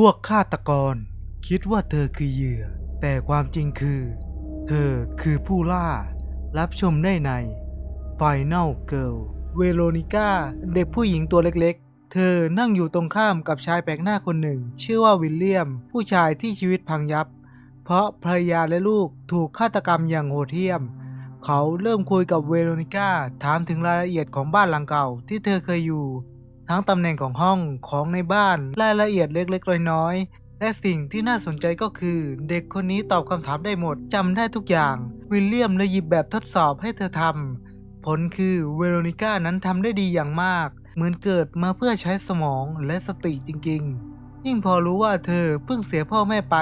พวกฆาตกร คิดว่าเธอคือเหยื่อ แต่ความจริงคือ เธอคือผู้ล่า รับชมได้ใน Final Girl เวโรนิก้า เด็กผู้หญิงตัวเล็กๆ เธอนั่งอยู่ตรงข้ามกับชายแปลกหน้าคนหนึ่ง ชื่อว่าวิลเลียม ผู้ชายที่ชีวิตพังยับ เพราะภรรยาและลูกถูกฆาตกรรมอย่างโหดเหี้ยม เขาเริ่มคุยกับเวโรนิก้าถามถึงรายละเอียดของบ้านหลังเก่าที่เธอเคยอยู่ ทั้งตำแหน่งของห้องของในบ้านรายละเอียดเล็กๆน้อยๆและสิ่งที่น่าสนใจก็คือ เด็กคนนี้ตอบคำถามได้หมดจำได้ทุกอย่าง วิลเลียมเลยหยิบแบบทดสอบให้เธอทำผลคือเวโรนิก้านั้นทำได้ดีอย่างมาก เหมือนเกิดมาเพื่อใช้สมองและสติจริงๆ ยิ่งพอรู้ว่าเธอเพิ่งเสียพ่อแม่ไป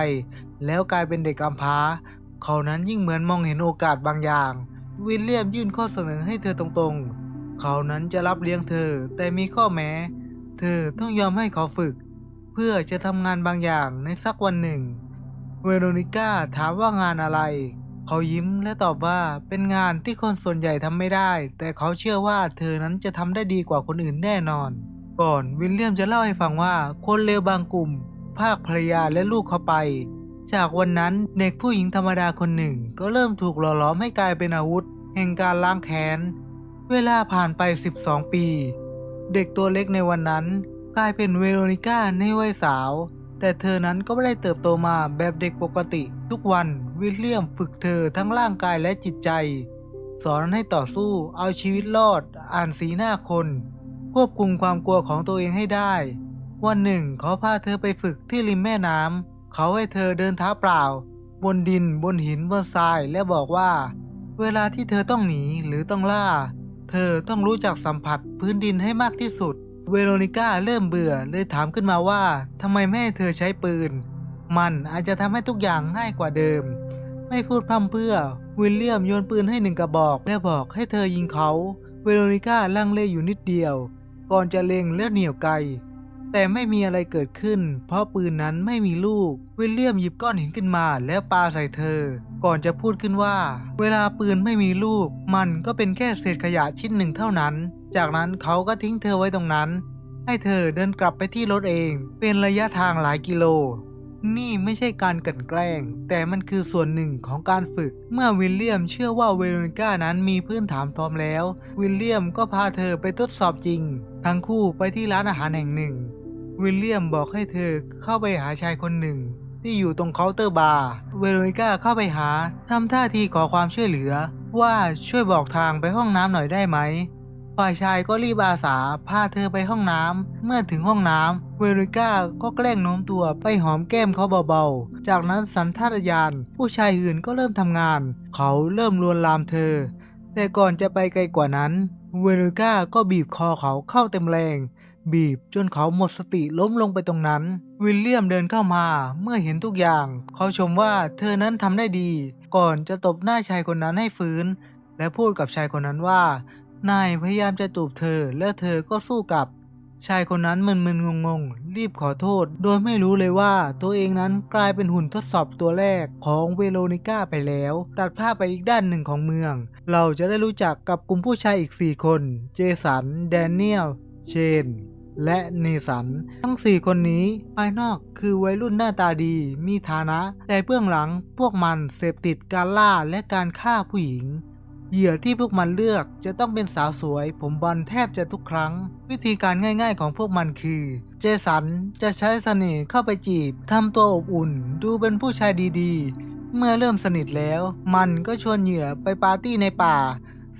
แล้วกลายเป็นเด็กกำพร้า เขานั้นยิ่งเหมือนมองเห็นโอกาสบางอย่าง วิลเลียมยื่นข้อเสนอให้เธอตรงๆ เขานั้นจะรับเลี้ยงเธอ แต่มีข้อแม้ เธอต้องยอมให้เขาฝึก เพื่อจะทำงานบางอย่างในสักวันหนึ่ง เวโรนิก้าถามว่างานอะไร เขายิ้มและตอบว่าเป็นงานที่คนส่วนใหญ่ทำไม่ได้ แต่เขาเชื่อว่าเธอนั้นจะทำได้ดีกว่าคนอื่นแน่นอน ก่อนวิลเลียมจะเล่าให้ฟังว่าคนเลวบางกลุ่ม ภาคภรรยาและลูกเขาไปจากวันนั้นเด็กผู้หญิงธรรมดาคนหนึ่ง ก็เริ่มถูกหล่อหลอมให้กลายเป็นอาวุธ แห่งการล้างแค้น เวลาผ่านไป 12 ปี เด็กตัวเล็กในวันนั้นกลายเป็นเวโรนิก้าในวัยสาว แต่เธอนั้นก็ไม่ได้เติบโตมาแบบเด็กปกติ ทุกวันวิลเลียมฝึกเธอทั้งร่างกายและจิตใจ สอนให้ต่อสู้เอาชีวิตรอด อ่านสีหน้าคน ควบคุมความกลัวของตัวเองให้ได้ วันหนึ่งเขาพาเธอไปฝึกที่ริมแม่น้ำเขาให้เธอเดินเท้าเปล่า บนดินบนหินบนทรายและบอกว่า เวลาที่เธอต้องหนีหรือต้องล่า เธอต้องรู้จักสัมผัสพื้นดินให้มากที่สุด เวโรนิก้าเริ่มเบื่อเลยถามขึ้นมาว่าทำไมไม่ให้เธอใช้ปืน มันอาจจะทำให้ทุกอย่างง่ายกว่าเดิม ไม่พูดพร่ำเพื่อ วิลเลียมโยนปืนให้หนึ่งกระบอก และบอกให้เธอยิงเขา เวโรนิก้าลังเลอยู่นิดเดียว ก่อนจะเล็งและเหนี่ยวไกล แต่ไม่มีอะไรเกิดขึ้น เพราะปืนนั้นไม่มีลูก วิลเลียมหยิบก้อนหินขึ้นมาแล้วปาใส่เธอ ก่อนจะพูดขึ้นว่า เวลาปืนไม่มีลูก มันก็เป็นแค่เศษขยะชิ้นหนึ่งเท่านั้น จากนั้นเขาก็ทิ้งเธอไว้ตรงนั้น ให้เธอเดินกลับไปที่รถเอง เป็นระยะทางหลายกิโล นี่ไม่ใช่การกลั่นแกล้ง แต่มันคือส่วนหนึ่งของการฝึก เมื่อวิลเลียมเชื่อว่าเวโรนิก้านั้นมีพื้นฐานพร้อมแล้ว วิลเลียมก็พาเธอไปทดสอบจริง ทั้งคู่ไปที่ร้านอาหารแห่งหนึ่ง วิลเลียมบอกให้เธอเข้าไปหาชายคนหนึ่ง ที่อยู่ตรงเคาน์เตอร์บาร์ เวโรนิก้าเข้าไปหาทำท่าทีขอความช่วยเหลือ ว่าช่วยบอกทางไปห้องน้ำหน่อยได้ไหมฝ่ายชายก็รีบอาสาพาเธอไปห้องน้ำ เมื่อถึงห้องน้ำ เวโรนิก้าก็แกล้งโน้มตัวไปหอมแก้มเขาเบาๆ จากนั้นสันทัตญาณผู้ชายอื่นก็เริ่มทำงาน เขาเริ่มลวนลามเธอ แต่ก่อนจะไปไกลกว่านั้น เวโรนิก้าก็บีบคอเขาเข้าเต็มแรง บีบจนเขาหมดสติล้มลงไปตรงนั้น วิลเลียมเดินเข้ามาเมื่อเห็นทุกอย่าง เขาชมว่าเธอนั้นทำได้ดี ก่อนจะตบหน้าชายคนนั้นให้ฟื้น และพูดกับชายคนนั้นว่า นายพยายามจะจูบเธอและเธอก็สู้กลับ ชายคนนั้นมึนๆงงๆ รีบขอโทษ โดยไม่รู้เลยว่าตัวเองนั้นกลายเป็นหุ่นทดสอบตัวแรกของเวโรนิก้าไปแล้ว ตัดภาพไปอีกด้านหนึ่งของเมือง เราจะได้รู้จักกับกลุ่มผู้ชายอีก 4 คน เจสัน แดเนียล เชน และเนสัน ทั้ง 4 คนนี้ภายนอกคือวัยรุ่นหน้าตาดีมีฐานะ แต่เบื้องหลังพวกมันเสพติดการล่าและการฆ่าผู้หญิง เหยื่อที่พวกมันเลือกจะต้องเป็นสาวสวย ผมบอลแทบจะทุกครั้ง วิธีการง่ายๆของพวกมันคือ เจสันจะใช้เสน่ห์เข้าไปจีบทำตัวอบอุ่น ดูเป็นผู้ชายดีๆ เมื่อเริ่มสนิทแล้ว มันก็ชวนเหยื่อไปปาร์ตี้ในป่า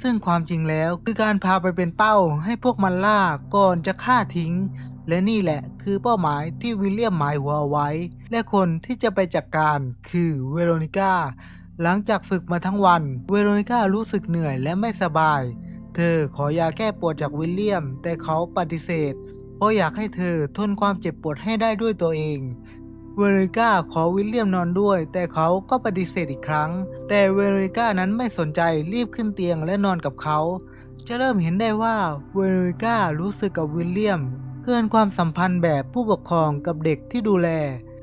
ซึ่งความจริงแล้วคือการพาไปเป็นเป้าให้พวกมันล่าก่อนจะฆ่าทิ้ง และนี่แหละคือเป้าหมายที่วิลเลียมหมายหัวเอาไว้ และคนที่จะไปจัดกการคือเวโรนิก้าหลังจากฝึกมาทั้งวัน เวโรนิก้ารู้สึกเหนื่อยและไม่สบาย เธอขอยาแก้ปวดจากวิลเลียม แต่เขาปฏิเสธ เพราะอยากให้เธอทนความเจ็บปวดให้ได้ด้วยตัวเอง เวโรนิก้าขอวิลเลียมนอนด้วย แต่เขาก็ปฏิเสธอีกครั้ง แต่เวโรนิก้านั้นไม่สนใจรีบขึ้นเตียงและนอนกับเขา จะเริ่มเห็นได้ว่าเวโรนิก้ารู้สึกกับวิลเลียมเกินความสัมพันธ์แบบผู้ปกครองกับเด็กที่ดูแล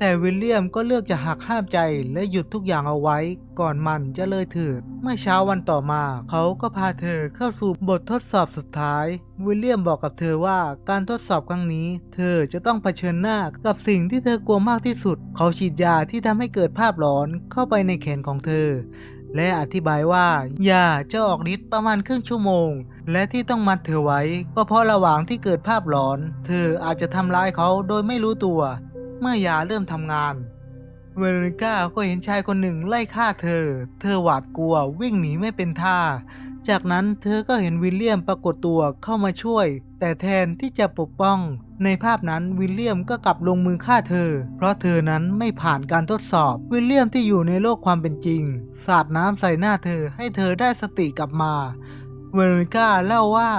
แต่วิลเลียมก็เลือกจะหักห้ามใจและหยุดทุกอย่างเอาไว้ ก่อนมันจะเลยเถิดเมื่อเช้าวันต่อมา เขาก็พาเธอเข้าสู่บททดสอบสุดท้าย วิลเลียมบอกกับเธอว่าการทดสอบครั้งนี้ เธอจะต้องเผชิญหน้ากับสิ่งที่เธอกลัวมากที่สุด เขาฉีดยาที่ทำให้เกิดภาพหลอนเข้าไปในแขนของเธอ และอธิบายว่ายาจะออกฤทธิ์ประมาณครึ่งชั่วโมงและที่ต้องมัดเธอไว้ก็เพราะระหว่างที่เกิดภาพหลอน เธออาจจะทำร้ายเขาโดยไม่รู้ตัว เมื่อยาเริ่มทำงาน เวโรนิก้าก็เห็นชายคนหนึ่งไล่ฆ่าเธอ เธอหวาดกลัววิ่งหนีไม่เป็นท่า จากนั้นเธอก็เห็นวิลเลียมปรากฏตัวเข้ามาช่วย แต่แทนที่จะปกป้อง ในภาพนั้นวิลเลียมก็กลับลงมือฆ่าเธอ เพราะเธอนั้นไม่ผ่านการทดสอบ วิลเลียมที่อยู่ในโลกความเป็นจริง สาดน้ำใส่หน้าเธอให้เธอได้สติกลับมา เวโรนิก้าเล่าว่า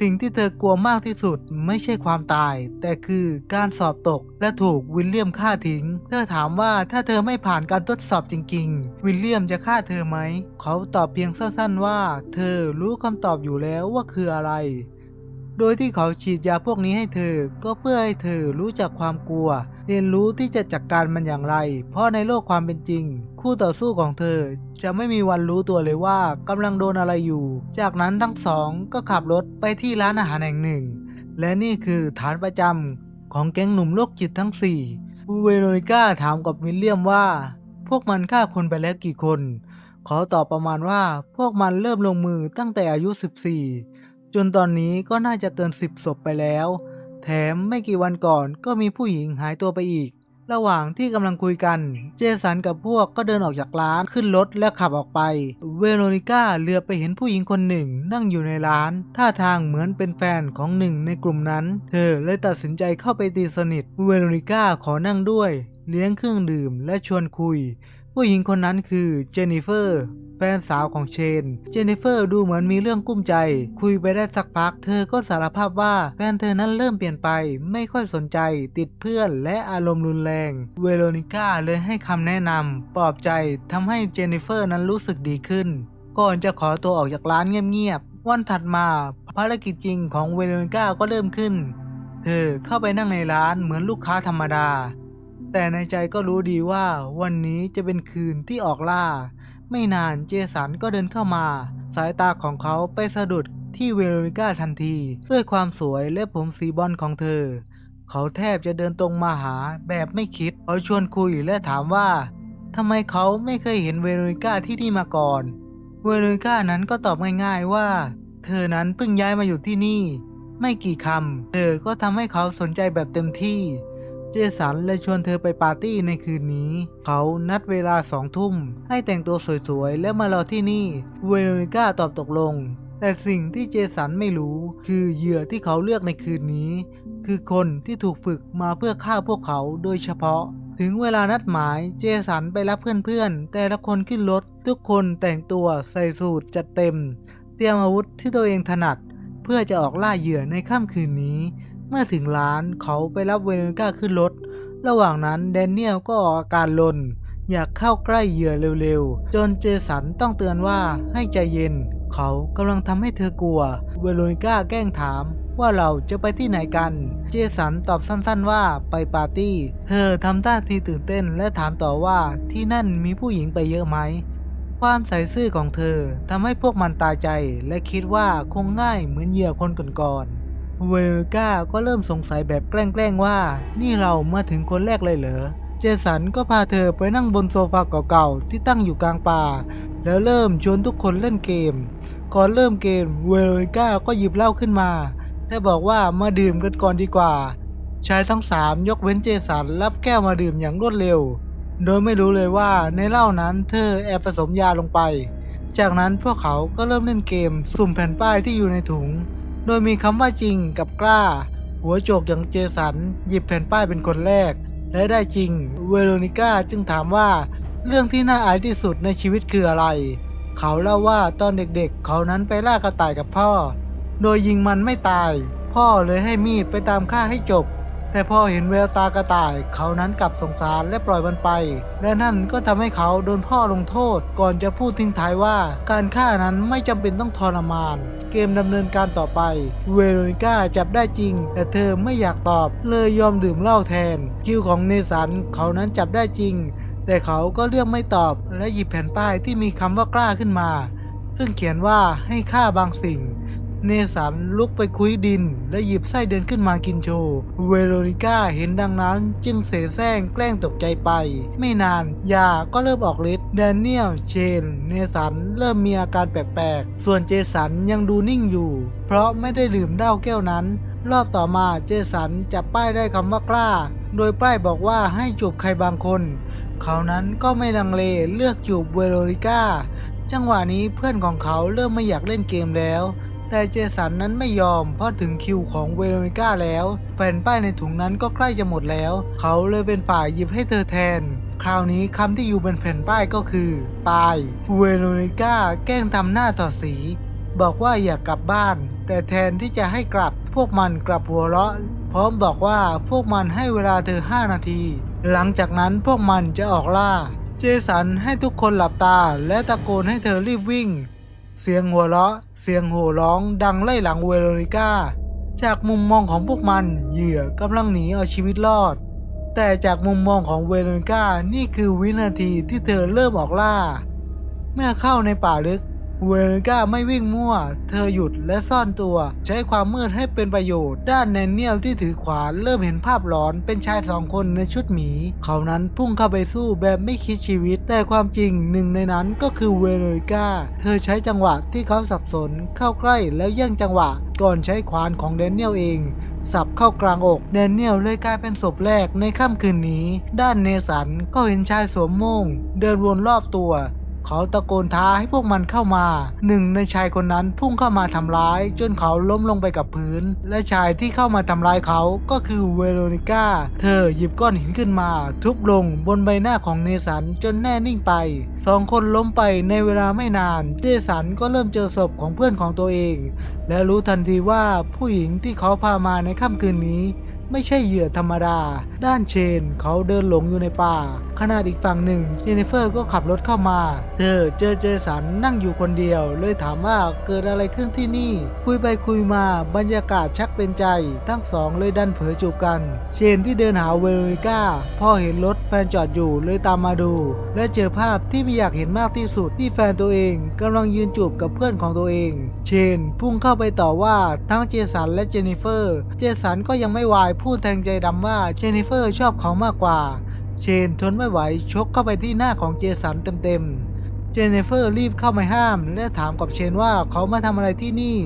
สิ่งที่เธอกลัวมากที่สุดไม่ใช่ความตาย แต่คือการสอบตกและถูกวิลเลียมฆ่าทิ้ง เธอถามว่าถ้าเธอไม่ผ่านการทดสอบจริง ๆ วิลเลียมจะฆ่าเธอไหม เขาตอบเพียงสั้นๆว่า เธอรู้คำตอบอยู่แล้วว่าคืออะไรโดยที่เขาฉีดยาพวกนี้ให้เธอ ก็เพื่อให้เธอรู้จักความกลัว เรียนรู้ที่จะจัดกการมันอย่างไร เพราะในโลกความเป็นจริง คู่ต่อสู้ของเธอ จะไม่มีวันรู้ตัวเลยว่ากำลังโดนอะไรอยู่ จากนั้นทั้งสองก็ขับรถไปที่ร้านอาหารแห่งหนึ่ง และนี่คือฐานประจำของแก๊งหนุ่มโรคจิตทั้งสี่เวโรนิก้าถามกับวิลเลียมว่า พวกมันฆ่าคนไปแล้วกี่คนขาตอบประมาณว่าพวกมันเริ่มลงมือตั้งแต่อายุ 14 จนตอนนี้ก็น่าจะเกิน10ศพไปแล้ว แถมไม่กี่วันก่อนก็มีผู้หญิงหายตัวไปอีก ระหว่างที่กำลังคุยกัน เจสันกับพวกก็เดินออกจากร้านขึ้นรถและขับออกไป เวโรนิก้าเลือไปเห็นผู้หญิงคนหนึ่งนั่งอยู่ในร้าน ท่าทางเหมือนเป็นแฟนของหนึ่งในกลุ่มนั้น เธอเลยตัดสินใจเข้าไปตีสนิท เวโรนิก้าขอนั่งด้วย เลี้ยงเครื่องดื่มและชวนคุย ผู้หญิงคนนั้นคือเจนนิเฟอร์ ฟนสาวของเชน เจนนิเฟอร์ดูเหมือนมีเรื่องกุ้มใจ คุยไปได้สักพัก เธอก็สารภาพว่าแฟนเธอนั้นเริ่มเปลี่ยนไป ไม่ค่อยสนใจ ติดเพื่อนและอารมณ์รุนแรง เวโรนิก้าเลยให้คำแนะนำปลอบใจทำให้เจนนิเฟอร์นั้นรู้สึกดีขึ้น ก่อนจะขอตัวออกจากร้านเงียบๆ วันถัดมาภารกิจจริงของเวโรนิก้าก็เริ่มขึ้น เธอเข้าไปนั่งในร้านเหมือนลูกค้าธรรมดา แต่ในใจก็รู้ดีว่าวันนี้จะเป็นคืนที่ออกล่า ไม่นานเจสันก็เดินเข้ามา สายตาของเขาไปสะดุดที่เวโรนิก้าทันที ด้วยความสวยและผมสีบอลของเธอ เขาแทบจะเดินตรงมาหาแบบไม่คิดเขาชวนคุยและถามว่าทำไมเขาไม่เคยเห็นเวโรนิก้าที่นี่มาก่อน เวโรนิก้านั้นก็ตอบง่ายๆว่า เธอนั้นเพิ่งย้ายมาอยู่ที่นี่ ไม่กี่คำเธอก็ทำให้เขาสนใจแบบเต็มที่ เจสันเลยชวนเธอไปปาร์ตี้ในคืนนี้ เขานัดเวลาสองทุ่ม ให้แต่งตัวสวยๆ และมารอที่นี่ เวโรนิก้าตอบตกลง แต่สิ่งที่เจสันไม่รู้ คือเหยื่อที่เขาเลือกในคืนนี้ คือคนที่ถูกฝึกมาเพื่อฆ่าพวกเขาโดยเฉพาะถึงเวลานัดหมายเจสันไปรับเพื่อนๆ แต่ละคนขึ้นรถ ทุกคนแต่งตัวใส่สูทจัดเต็ม เตรียมอาวุธที่ตัวเองถนัด เพื่อจะออกล่าเหยื่อในค่ำคืนนี้ มื่อถึงร้านเขาไปรับเวโรนิก้าขึ้นรถ ระหว่างนั้นแดเนียลก็ออกอาการลน อยากเข้าใกล้เหยื่อเร็วๆ จนเจสันต้องเตือนว่าให้ใจเย็น เขากำลังทำให้เธอกลัว เวโรนิก้าแกล้งถามว่าเราจะไปที่ไหนกัน เจสันตอบสั้นๆว่าไปปาร์ตี้ เธอทำท่าทีตื่นเต้นและถามต่อว่าที่นั่นมีผู้หญิงไปเยอะไหม ความใส่ซื่อของเธอทำให้พวกมันตายใจและคิดว่าคงง่ายเหมือนเหยื่อคนก่อนๆ เวลก้าก็เริ่มสงสัยแบบแกล้งๆว่า นี่เรามาถึงคนแรกเลยเหรอ เจสันก็พาเธอไปนั่งบนโซฟาเก่าๆที่ตั้งอยู่กลางป่า แล้วเริ่มชวนทุกคนเล่นเกม ก่อนเริ่มเกมเวลก้าก็หยิบเหล้าขึ้นมาและบอกว่ามาดื่มกันก่อนดีกว่า ชายทั้งสามยกเว้นเจสันรับแก้วมาดื่มอย่างรวดเร็ว โดยไม่รู้เลยว่าในเหล้านั้นเธอแอบผสมยาลงไป จากนั้นพวกเขาก็เริ่มเล่นเกมสุ่มแผ่นป้ายที่อยู่ในถุง โดยมีคำว่าจริงกับกล้า หัวโจกอย่างเจสันหยิบแผ่นป้ายเป็นคนแรก และได้จริง เวโรนิก้าจึงถามว่า เรื่องที่น่าอายที่สุดในชีวิตคืออะไร เขาเล่าว่าตอนเด็กๆ เขานั้นไปล่ากระต่ายกับพ่อ โดยยิงมันไม่ตาย พ่อเลยให้มีดไปตามฆ่าให้จบ แต่พอเห็นแววตากระต่าย เขานั้นกลับสงสารและปล่อยมันไป และนั่นก็ทำให้เขาโดนพ่อลงโทษ ก่อนจะพูดทิ้งท้ายว่าการฆ่านั้นไม่จำเป็นต้องทรมาน เกมดำเนินการต่อไป เวโรนิก้าจับได้จริง แต่เธอไม่อยากตอบ เลยยอมดื่มเหล้าแทน คิวของเนสันเขานั้นจับได้จริง แต่เขาก็เลือกไม่ตอบ และหยิบแผ่นป้ายที่มีคำว่ากล้าขึ้นมา ซึ่งเขียนว่าให้ฆ่าบางสิ่ง เนสันลุกไปคุยดิน และหยิบไส้เดือนขึ้นมากินโชว์ เวโรนิก้าเห็นดังนั้นจึงเสแสร้งแกล้งตกใจไป ไม่นานยาก็เริ่มออกฤทธิ์แดเนียลเชน เนสันเริ่มมีอาการแปลกๆ ส่วนเจสันยังดูนิ่งอยู่ เพราะไม่ได้ดื่มเหล้าแก้วนั้น รอบต่อมาเจสันจับป้ายได้คำว่ากล้า โดยป้ายบอกว่าให้จูบใครบางคน เขานั้นก็ไม่ลังเลเลือกจูบเวโรนิก้าจังหวะนี้เพื่อนของเขาเริ่มไม่อยากเล่นเกมแล้ว แต่เจสันนั้นไม่ยอม เพราะถึงคิวของเวโรนิก้าแล้ว แผ่นป้ายในถุงนั้นก็ใกล้จะหมดแล้ว เขาเลยเป็นฝ่ายหยิบให้เธอแทน คราวนี้คำที่อยู่บนแผ่นป้ายก็คือ ตาย เวโรนิก้าแกล้งทำหน้าต่อสี บอกว่าอยากกลับบ้าน แต่แทนที่จะให้กลับ พวกมันกลับหัวเราะ พร้อมบอกว่าพวกมันให้เวลาเธอ 5 นาที หลังจากนั้นพวกมันจะออกล่า เจสันให้ทุกคนหลับตาและตะโกนให้เธอรีบวิ่ง เสียงหัวเราะ เสียงโห่ร้องดังไล่หลังเวโรนิก้า จากมุมมองของพวกมันเหยื่อกำลังหนีเอาชีวิตรอด แต่จากมุมมองของเวโรนิก้านี่คือวินาทีที่เธอเริ่มออกล่า เมื่อเข้าในป่าลึก เวโรนิก้าไม่วิ่งมั่ว เธอหยุดและซ่อนตัว ใช้ความมืดให้เป็นประโยชน์ ด้านแนนเนียลที่ถือขวานเริ่มเห็นภาพหลอนเป็นชายสองคนในชุดหมี เขานั้นพุ่งเข้าไปสู้แบบไม่คิดชีวิต แต่ความจริงหนึ่งในนั้นก็คือเวโรนิก้าเธอใช้จังหวะที่เขาสับสนเข้าใกล้แล้วแย่งจังหวะ ก่อนใช้ขวานของแดเนียลเองสับเข้ากลางอกแดเนียลเลยกลายเป็นศพแรกในค่ำคืนนี้ ด้านเนสันก็เห็นชายสวมโม่ง เดินวนรอบตัว เขาตะโกนท้าให้พวกมันเข้ามาหนึ่งในชายคนนั้นพุ่งเข้ามาทำร้าย จนเขาล้มลงไปกับพื้น และชายที่เข้ามาทำร้ายเขาก็คือเวโรนิก้า เธอหยิบก้อนหินขึ้นมา ทุบลงบนใบหน้าของเนสันจนแน่นิ่งไปสองคนล้มไปในเวลาไม่นานเจสันก็เริ่มเจอศพของเพื่อนของตัวเอง และรู้ทันทีว่าผู้หญิงที่เขาพามาในค่ำคืนนี้ ไม่ใช่เหยื่อธรรมดา ด้านเชนเขาเดินหลงอยู่ในป่าขณะอีกฝั่งหนึ่งเจนนิเฟอร์ก็ขับรถเข้ามา เธอเจอเจสันนั่งอยู่คนเดียว เลยถามว่าเกิดอะไรขึ้นที่นี่ คุยไปคุยมาบรรยากาศชักเป็นใจ ทั้งสองเลยดันเผลอจูบกัน เชนที่เดินหาเวโรนิก้าพอเห็นรถแฟนจอดอยู่เลยตามมาดู และเจอภาพที่ไม่อยากเห็นมากที่สุดที่แฟนตัวเองกำลังยืนจูบกับเพื่อนของตัวเอง เชนพุ่งเข้าไปต่อว่าทั้งเจสันและเจนนิเฟอร์ เจสันก็ยังไม่วายพูดแทงใจดำว่าเจนนิเฟอร์ชอบเขามากกว่า เชนทนไม่ไหวชกเข้าไปที่หน้าของเจสันเต็มๆ เจนนิเฟอร์รีบเข้ามาห้าม และถามกับเชนว่าเขามาทำอะไรที่นี่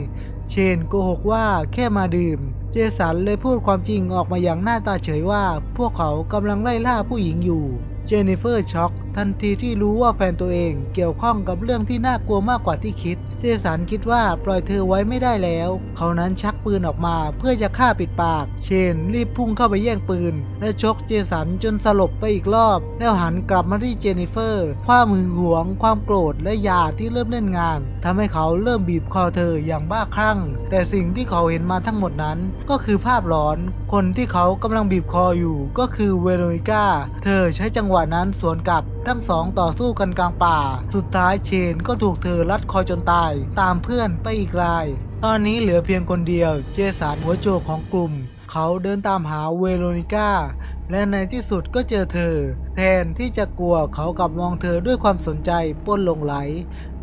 เชนโกหกว่าแค่มาดื่ม เจสันเลยพูดความจริงออกมาอย่างหน้าตาเฉยว่า พวกเขากำลังไล่ล่าผู้หญิงอยู่ เจนนิเฟอร์ช็อกทันทีที่รู้ว่าแฟนตัวเองเกี่ยวข้องกับเรื่องที่น่ากลัวมากกว่าที่คิด เจสันคิดว่าปล่อยเธอไว้ไม่ได้แล้ว เขานั้นชัก ปืนออกมา เพื่อจะฆ่าปิดปาก เชนรีบพุ่งเข้าไปแย่งปืน และชกเจสันจนสลบไปอีกรอบ แล้วหันกลับมาที่เจนนิเฟอร์ ความหึงหวง ความโกรธและยาที่เริ่มเล่นงานทำให้เขาเริ่มบีบคอเธออย่างบ้าคลั่ง แต่สิ่งที่เขาเห็นมาทั้งหมดนั้น ก็คือภาพหลอน คนที่เขากำลังบีบคออยู่ก็คือเวโรนิก้า เธอใช้จังหวะนั้นสวนกลับ ทั้งสองต่อสู้กันกลางป่า สุดท้ายเชนก็ถูกเธอรัดคอจนตาย ตามเพื่อนไปอีกราย ตอนนี้เหลือเพียงคนเดียว เจสันหัวโจกของกลุ่ม เขาเดินตามหาเวโรนิก้า และในที่สุดก็เจอเธอ แทนที่จะกลัวเขากลับมองเธอด้วยความสนใจป้นลงไหล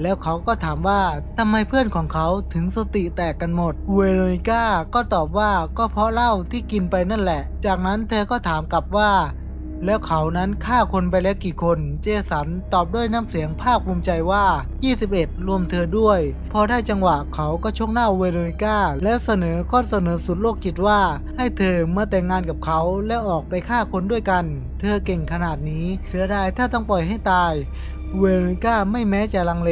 แล้วเขาก็ถามว่าทำไมเพื่อนของเขาถึงสติแตกกันหมด เวโรนิก้าก็ตอบว่าก็เพราะเหล้าที่กินไปนั่นแหละ จากนั้นเธอก็ถามกลับว่า แล้วเขานั้นฆ่าคนไปแล้วกี่คน เจสันตอบด้วยน้ำเสียงภาคภูมิใจว่า 21 รวมเธอด้วย พอได้จังหวะเขาก็ชกหน้าเวโรนิก้า และเสนอข้อเสนอสุดโลกจิตว่า ให้เธอมาแต่งงานกับเขาและออกไปฆ่าคนด้วยกัน เธอเก่งขนาดนี้เธอได้ถ้าต้องปล่อยให้ตายเวโรนิก้าไม่แม้จะลังเล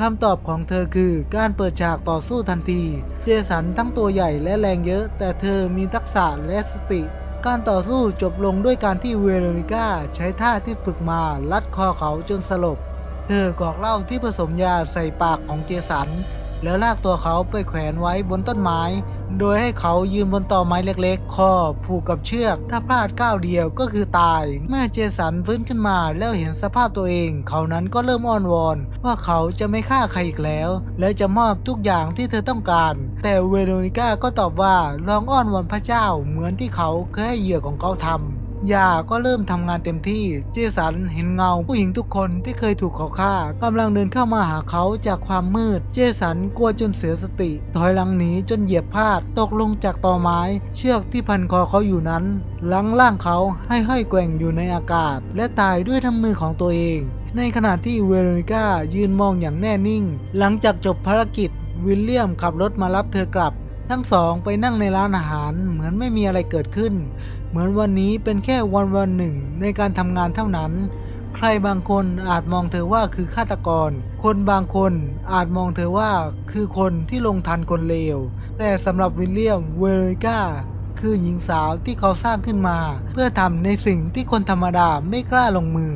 คำตอบของเธอคือการเปิดฉากต่อสู้ทันที เจสันทั้งตัวใหญ่และแรงเยอะ แต่เธอมีทักษะและสติ การต่อสู้จบลงด้วยการที่เวโรนิก้าใช้ท่าที่ฝึกมาลัดคอเขาจนสลบ เธอกอกเหล้าที่ผสมยาใส่ปากของเจสัน แล้วลากตัวเขาไปแขวนไว้บนต้นไม้ โดยให้เขายืนบนตอไม้เล็กๆ คอผูกกับเชือก ถ้าพลาดก้าวเดียวก็คือตาย เมื่อเจสันฟื้นขึ้นมาแล้วเห็นสภาพตัวเอง เขานั้นก็เริ่มอ้อนวอน ว่าเขาจะไม่ฆ่าใครอีกแล้ว และจะมอบทุกอย่างที่เธอต้องการ แต่เวโรนิก้าก็ตอบว่าลองอ้อนวอนพระเจ้าเหมือนที่เขาเคยให้เหยื่อของเขาทำ ยาก็เริ่มทำงานเต็มที่ เจสันเห็นเงาผู้หญิงทุกคนที่เคยถูกเขาฆ่ากำลังเดินเข้ามาหาเขาจากความมืด เจสันกลัวจนเสียสติ ถอยหลังหนีจนเหยียบพลาดตกลงจากตอไม้ เชือกที่พันคอเขาอยู่นั้นหลังล่างเขาให้ห้อยแกว่งอยู่ในอากาศ และตายด้วยทั้งมือของตัวเอง ในขณะที่เวโรนิก้ายืนมองอย่างแน่นิ่ง หลังจากจบภารกิจวิลเลียมขับรถมารับเธอกลับ ทั้งสองไปนั่งในร้านอาหารเหมือนไม่มีอะไรเกิดขึ้น เหมือนวันนี้เป็นแค่วันวันหนึ่งในการทำงานเท่านั้น ใครบางคนอาจมองเธอว่าคือฆาตกร คนบางคนอาจมองเธอว่าคือคนที่ลงทันคนเลว แต่สำหรับวิลเลียมเวริก้าคือหญิงสาวที่เขาสร้างขึ้นมา เพื่อทำในสิ่งที่คนธรรมดาไม่กล้าลงมือ